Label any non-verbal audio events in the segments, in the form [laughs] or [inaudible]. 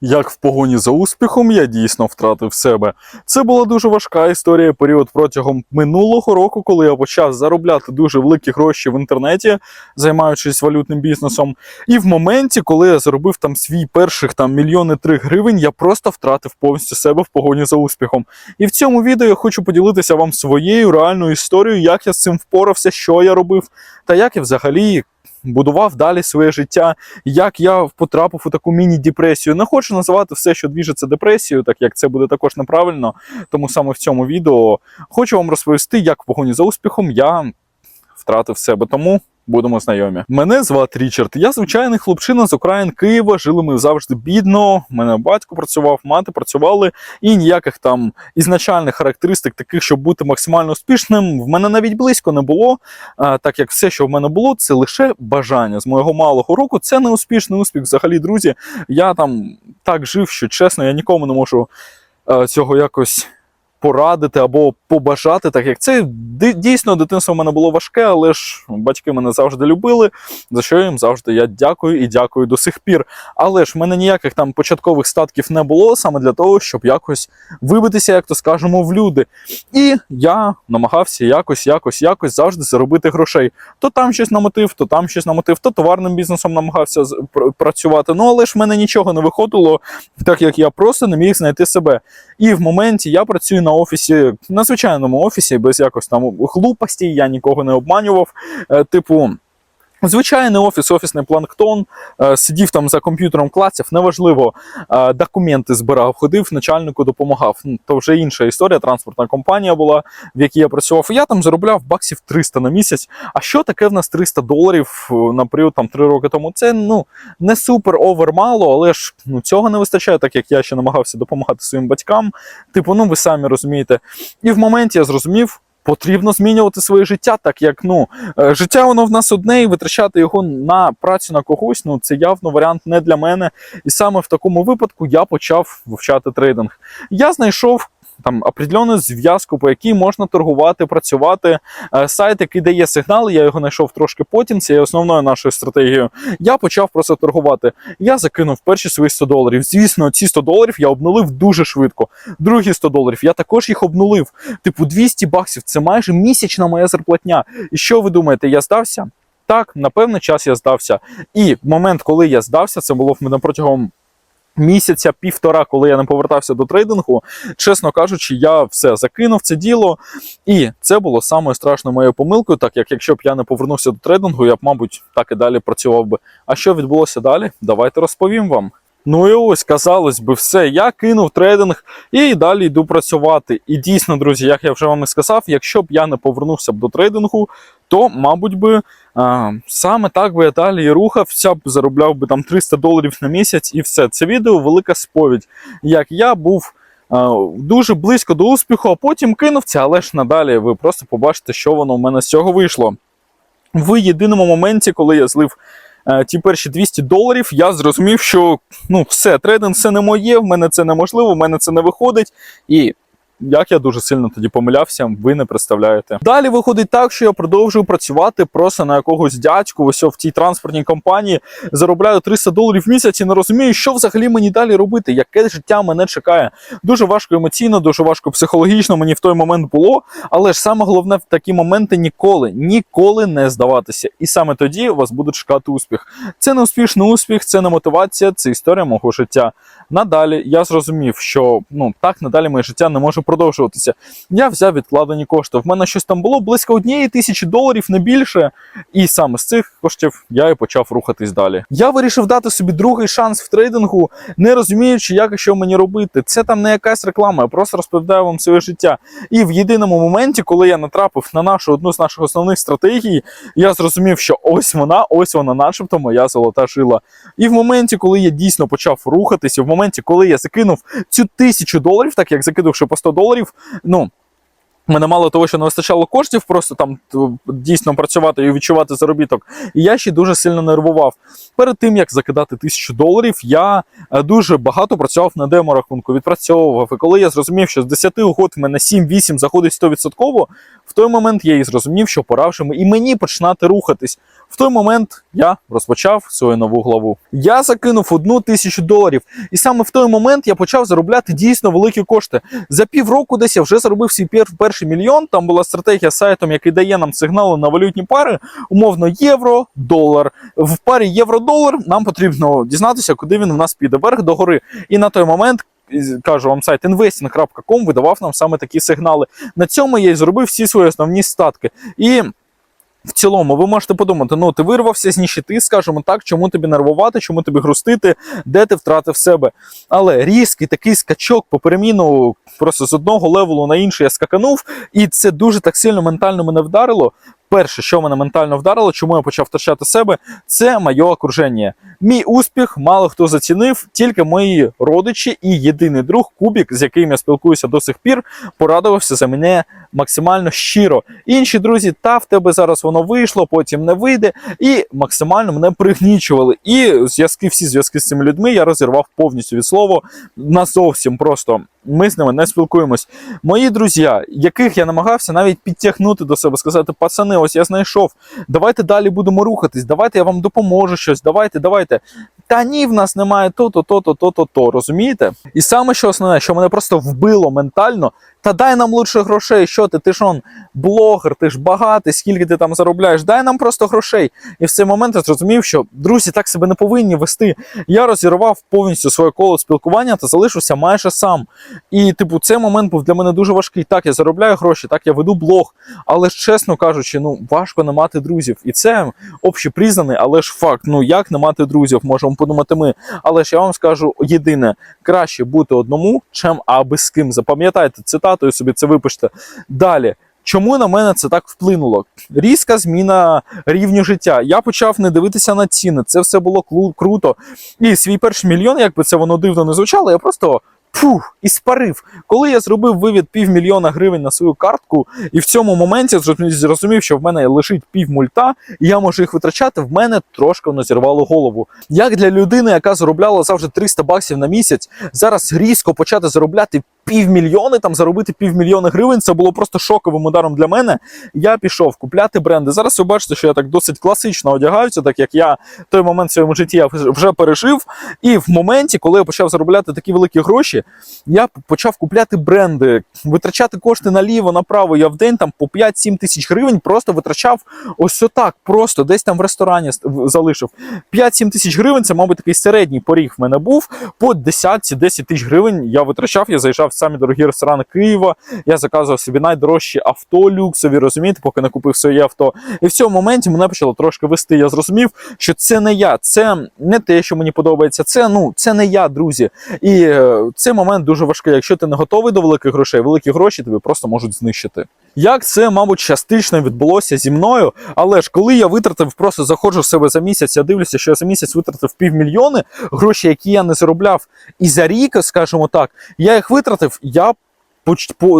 Як в погоні за успіхом я дійсно втратив себе. Це була дуже важка історія. Період протягом минулого року, коли я почав заробляти дуже великі гроші в інтернеті, займаючись валютним бізнесом. І в моменті, коли я заробив там свій перших там мільйони три гривень, я просто втратив повністю себе в погоні за успіхом. І в цьому відео я хочу поділитися вам своєю реальною історією, як я з цим впорався, що я робив, та як я взагалі. Будував далі своє життя, як я потрапив у таку міні-депресію. Не хочу називати все, що двіжиться депресією, так як це буде також неправильно. Тому саме в цьому відео хочу вам розповісти, як в погоні за успіхом я втратив себе. Тому будемо знайомі. Мене звати Річард. Я звичайний хлопчина з окраїн Києва. Жили ми завжди бідно. Мене батько працював, мати працювали, і ніяких там ізначальних характеристик, таких, щоб бути максимально успішним, в мене навіть близько не було. Так як все, що в мене було, це лише бажання з моєго малого року. Це не успішний успіх. Взагалі, друзі. Я там так жив, що чесно, я нікому не можу е, цього якось. Порадити або побажати, так як це дійсно дитинство в мене було важке, але ж батьки мене завжди любили, за що їм завжди я дякую і дякую до сих пір. Але ж в мене ніяких там початкових статків не було саме для того, щоб якось вибитися, як то скажемо, в люди. І я намагався якось, якось, якось завжди заробити грошей. То там щось намотив, то там щось намотив, то товарним бізнесом намагався працювати. Ну але ж в мене нічого не виходило, так як я просто не міг знайти себе. І в моменті я працюю на офісі, на звичайному офісі, без якось там глупості, я нікого не обманював. Е, типу. Звичайний офіс, офісний планктон, е, сидів там за комп'ютером, клацав, неважливо, е, документи збирав, ходив, начальнику допомагав. Ну, То вже інша історія, транспортна компанія була, в якій я працював. Я там заробляв баксів 300 на місяць. А що таке в нас 300 доларів е, на період там 3 роки тому? Це ну не супер овер мало, але ж ну, цього не вистачає, так як я ще намагався допомагати своїм батькам. Типу, ну ви самі розумієте. І в моменті я зрозумів. Потрібно змінювати своє життя, так як ну е, життя воно в нас одне, і витрачати його на працю на когось. Ну це явно варіант не для мене. І саме в такому випадку я почав вивчати трейдинг. Я знайшов там определену зв'язку, по якій можна торгувати, працювати. Е, Сайт, який дає сигнали, я його знайшов трошки потім. Це є основною нашою стратегією. Я почав просто торгувати. Я закинув перші свої 100 доларів. Звісно, ці 100 доларів я обнулив дуже швидко. Другі 100 доларів я також їх обнулив. Типу 200 баксів це майже місячна моя зарплатня. І що ви думаєте, я здався? Так, на певний час я здався. І момент, коли я здався, це було в мене протягом. Місяця півтора, коли я не повертався до трейдингу, чесно кажучи, я все закинув це діло, і це було самою страшною моєю помилкою, так як якщо б я не повернувся до трейдингу, я б, мабуть, так і далі працював би. А що відбулося далі? Давайте розповім вам. Ну і ось, казалось би, все, я кинув трейдинг і далі йду працювати. І дійсно, друзі, як я вже вам і сказав, якщо б я не повернувся б до трейдингу, то, мабуть би, а, саме так би я далі і рухався б, заробляв би там 300 доларів на місяць і все. Це відео велика сповідь. Як я був дуже близько до успіху, а потім кинув це, але ж надалі ви просто побачите, що воно в мене з цього вийшло. В єдиному моменті, коли я злив ті перші 200 доларів, я зрозумів, що ну все, трейдинг це не моє, в мене це неможливо, в мене це не виходить. І як я дуже сильно тоді помилявся, ви не представляєте. Далі виходить так, що я продовжую працювати просто на якогось дядьку, ось в тій транспортній компанії, заробляю 300 доларів в місяць і не розумію, що взагалі мені далі робити, яке життя мене чекає. Дуже важко емоційно, дуже важко психологічно мені в той момент було. Але ж саме головне в такі моменти ніколи, ніколи не здаватися. І саме тоді вас буде чекати успіх. Це не успішний успіх, це не мотивація, це історія мого життя. Надалі я зрозумів, що ну так надалі моє життя не може продовжуватися. Я взяв відкладені кошти. В мене щось там було близько однієї тисячі доларів, не більше. І саме з цих коштів я і почав рухатись далі. Я вирішив дати собі другий шанс в трейдингу, не розуміючи, як і що мені робити. Це там не якась реклама, я просто розповідаю вам своє життя. І в єдиному моменті, коли я натрапив на нашу одну з наших основних стратегій, я зрозумів, що ось вона, ось вона, начебто, моя золота жила. І в моменті, коли я дійсно почав рухатися, в моменті, коли я закинув цю тисячу доларів, так як закинувши по 100 доларів, ну. Мене мало того, що не вистачало коштів, просто там дійсно працювати і відчувати заробіток. І я ще дуже сильно нервував. Перед тим як закидати тисячу доларів, я е, дуже багато працював на демо-рахунку, відпрацьовував. І коли я зрозумів, що з 10 угод в мене 7-8 заходить 100%, в той момент я і зрозумів, що пора вже і мені починати рухатись. В той момент я розпочав свою нову главу. Я закинув одну тисячу доларів, і саме в той момент я почав заробляти дійсно великі кошти. За півроку десь я вже заробив свій пер- перший мільйон. Там була стратегія з сайтом, який дає нам сигнали на валютні пари, умовно євро, долар. В парі євро-долар нам потрібно дізнатися, куди він в нас піде вверх до гори. І на той момент. Кажу вам сайт investing.com видавав нам саме такі сигнали. На цьому я і зробив всі свої основні статки. І в цілому, ви можете подумати, ну ти вирвався з ніщити, скажімо так, чому тобі нервувати, чому тобі грустити, де ти втратив себе. Але різкий такий скачок по переміну просто з одного левелу на інший я скаканув, і це дуже так сильно ментально мене вдарило. Перше, що мене ментально вдарило, чому я почав втрачати себе, це моє окруження. Мій успіх мало хто зацінив, тільки мої родичі і єдиний друг Кубік, з яким я спілкуюся до сих пір, порадувався за мене максимально щиро. Інші друзі, та в тебе зараз воно вийшло, потім не вийде, і максимально мене пригнічували. І зв'язки, всі зв'язки з цими людьми я розірвав повністю від слова назовсім просто. Ми з ними не спілкуємось. Мої друзі, яких я намагався навіть підтягнути до себе, сказати: пацани, ось я знайшов. Давайте далі будемо рухатись, давайте я вам допоможу щось, давайте, давайте. Та ні, в нас немає то-то, то-то, то-то, то. Розумієте? І саме що основне, що мене просто вбило ментально. Та дай нам лучше грошей. Що ти? Ти ж он блогер, ти ж багатий, скільки ти там заробляєш? Дай нам просто грошей. І в цей момент я зрозумів, що друзі так себе не повинні вести. Я розірвав повністю своє коло спілкування та залишився майже сам. І, типу, цей момент був для мене дуже важкий. Так, я заробляю гроші, так я веду блог. Але ж чесно кажучи, ну важко не мати друзів. І це общепризнаний, але ж факт. Ну як не мати друзів, можемо подумати ми. Але ж я вам скажу єдине: краще бути одному, чим аби з ким. Запам'ятайте цитатою собі це випиште. Далі. Чому на мене це так вплинуло? Різка зміна рівню життя. Я почав не дивитися на ціни. Це все було круто. І свій перший мільйон, як би це воно дивно не звучало, я просто фух, і спарив. Коли я зробив вивід півмільйона гривень на свою картку, і в цьому моменті зрозумів- що в мене лишить пів мульта, і я можу їх витрачати, в мене трошки воно зірвало голову. Як для людини, яка заробляла завжди 300 баксів на місяць, зараз різко почати заробляти півмільйони, там заробити півмільйона гривень, це було просто шоковим ударом для мене. Я пішов купляти бренди. Зараз ви бачите, що я так досить класично одягаюся, так як я той момент в своєму житті я вже пережив. І в моменті, коли я почав заробляти такі великі гроші, я почав купляти бренди, витрачати кошти наліво, направо. Я в день там по 5-7 тисяч гривень просто витрачав ось отак, просто десь там в ресторані залишив. 5-7 тисяч гривень це, мабуть, такий середній поріг в мене був. По 10-10 тисяч гривень я витрачав, я заїжджав самі дорогі ресторани Києва. Я заказував собі найдорожчі авто люксові, розумієте, поки не купив своє авто. І в цьому моменті мене почало трошки вести. Я зрозумів, що це не я, це не те, що мені подобається. Це ну це не я, друзі. І е, цей момент дуже важкий. Якщо ти не готовий до великих грошей, великі гроші тобі просто можуть знищити. Як це, мабуть, частично відбулося зі мною, але ж коли я витратив, просто заходжу в себе за місяць, я дивлюся, що я за місяць витратив півмільйони гроші, які я не заробляв, і за рік, скажімо так, я їх витратив, я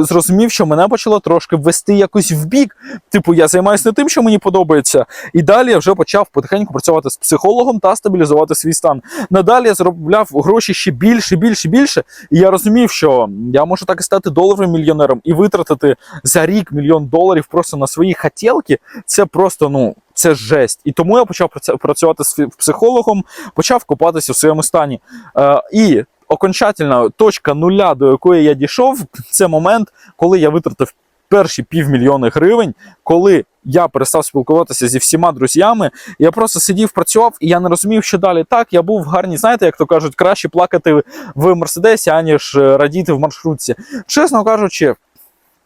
зрозумів, що мене почало трошки ввести якось в бік. Типу, я займаюся не тим, що мені подобається. І далі я вже почав потихеньку працювати з психологом та стабілізувати свій стан. Надалі я заробляв гроші ще більше, більше, більше. І я розумів, що я можу так і стати доларовим мільйонером і витратити за рік мільйон доларів просто на свої хотілки. Це просто ну. Це жесть. І тому я почав працювати з психологом, почав копатися в своєму стані. Е, і окончательна точка нуля, до якої я дійшов, [laughs] це момент, коли я витратив перші півмільйони гривень, коли я перестав спілкуватися зі всіма друзями. Я просто сидів, працював, і я не розумів, що далі. Так, я був в гарній, знаєте, як то кажуть, краще плакати в мерседесі, аніж е, радіти в маршрутці. Чесно кажучи.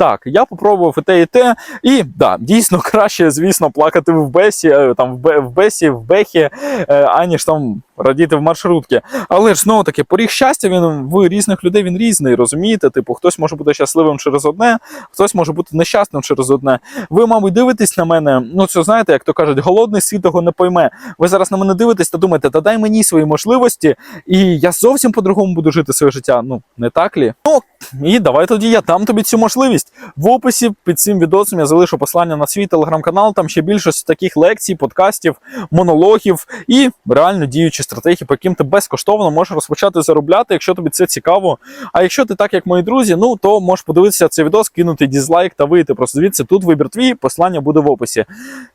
Так, я попробував і те, і те, і да, дійсно [laughs] краще, звісно, плакати в бесі, е, там в, бесі, в бехі, е, аніж там радіти в маршрутці. Але ж знову таки, поріг щастя він в різних людей він різний, розумієте? Типу, хтось може бути щасливим через одне, хтось може бути нещасним через одне. Ви, мабуть, дивитесь на мене. Ну, це знаєте, як то кажуть, голодний світ того не пойме. Ви зараз на мене дивитесь та думаєте, та дай мені свої можливості, і я зовсім по-другому буду жити своє життя. Ну, не так лі? Ну, і давай тоді я дам тобі цю можливість. В описі під цим відосом я залишу посилання на свій телеграм-канал. Там ще більше таких лекцій, подкастів, монологів і реально діючі стратегії, по яким ти безкоштовно можеш розпочати заробляти, якщо тобі це цікаво. А якщо ти так, як мої друзі, ну то можеш подивитися цей відос, кинути дізлайк та вийти. Просто звідси тут вибір твій, посилання буде в описі.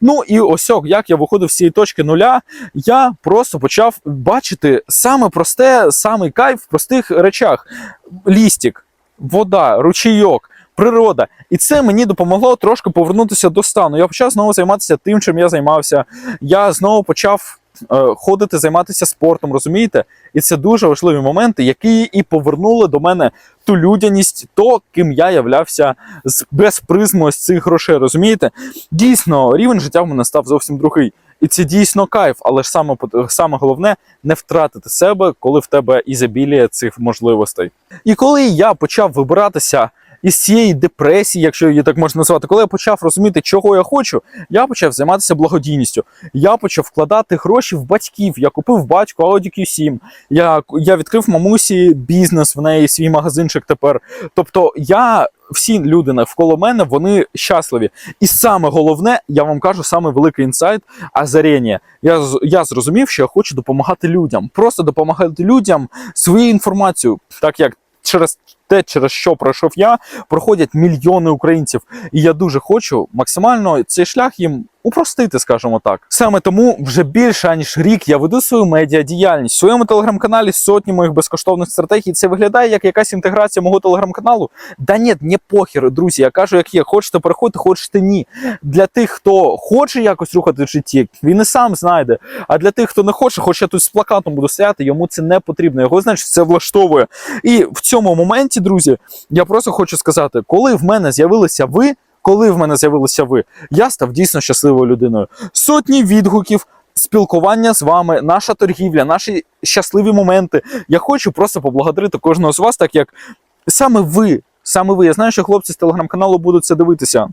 Ну і ось як я виходив з цієї точки нуля, я просто почав бачити саме просте, самий кайф в простих речах: лістік, вода, ручійок. Природа, і це мені допомогло трошки повернутися до стану. Я почав знову займатися тим, чим я займався. Я знову почав е, ходити, займатися спортом, розумієте? І це дуже важливі моменти, які і повернули до мене ту людяність, то ким я являвся з без призму ось цих грошей. Розумієте? Дійсно, рівень життя в мене став зовсім другий. І це дійсно кайф, але ж саме саме головне не втратити себе, коли в тебе ізобілія цих можливостей. І коли я почав вибиратися із цієї депресії, якщо її так можна назвати, коли я почав розуміти, чого я хочу, я почав займатися благодійністю. Я почав вкладати гроші в батьків. Я купив батьку Audi Q7, я, я відкрив мамусі бізнес, в неї свій магазинчик тепер. Тобто я. Всі люди навколо мене вони щасливі, і саме головне, я вам кажу, саме великий інсайт озарення. Я я зрозумів, що я хочу допомагати людям, просто допомагати людям своєю інформацією, так як через те, через що пройшов я, проходять мільйони українців. І я дуже хочу максимально цей шлях їм упростити, скажімо так. Саме тому вже більше ніж рік я веду свою медіадіяльність. В своєму телеграм-каналі сотні моїх безкоштовних стратегій. Це виглядає як якась інтеграція мого телеграм-каналу. Да ні, не похер, друзі. Я кажу, як є. Хочете переходити, хочете ні. Для тих, хто хоче якось рухати в житті, він і сам знайде. А для тих, хто не хоче, хоч я тут з плакатом буду стояти, йому це не потрібно. Його значить це влаштовує. І в цьому моменті, друзі, я просто хочу сказати, коли в мене з'явилися ви. Коли в мене з'явилися ви, я став дійсно щасливою людиною. Сотні відгуків, спілкування з вами, наша торгівля, наші щасливі моменти. Я хочу просто поблагодарити кожного з вас, так як саме ви, саме ви, я знаю, що хлопці з телеграм-каналу будуть це дивитися.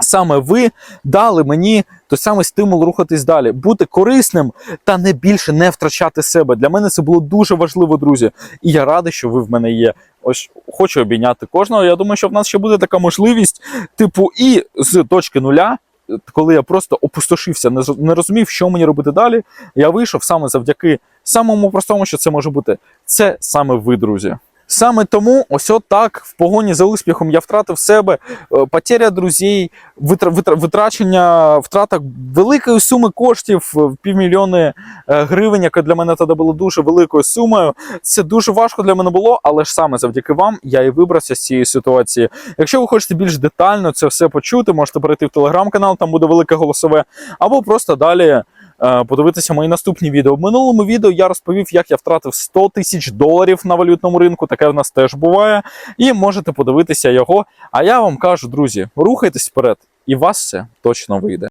Саме ви дали мені той самий стимул рухатись далі, бути корисним та не більше не втрачати себе. Для мене це було дуже важливо, друзі. І я радий, що ви в мене є. Ось хочу обійняти кожного. Я думаю, що в нас ще буде така можливість, типу, і з точки нуля, коли я просто опустошився, не розумів, що мені робити далі. Я вийшов саме завдяки самому простому, що це може бути. Це саме ви, друзі. Саме тому ось так в погоні за успіхом я втратив себе, е, потеря друзей, витра- витра- витрачення, втрата великої суми коштів е, в півмільйони е, гривень, яка для мене тоді була дуже великою сумою. Це дуже важко для мене було, але ж саме завдяки вам я і вибрався з цієї ситуації. Якщо ви хочете більш детально це все почути, можете перейти в телеграм-канал, там буде велике голосове, або просто далі. Е, Подивитися мої наступні відео. В минулому відео я розповів, як я втратив 100 тисяч доларів на валютному ринку. Таке в нас теж буває. І можете подивитися його. А я вам кажу, друзі, рухайтесь вперед, і у вас все точно вийде.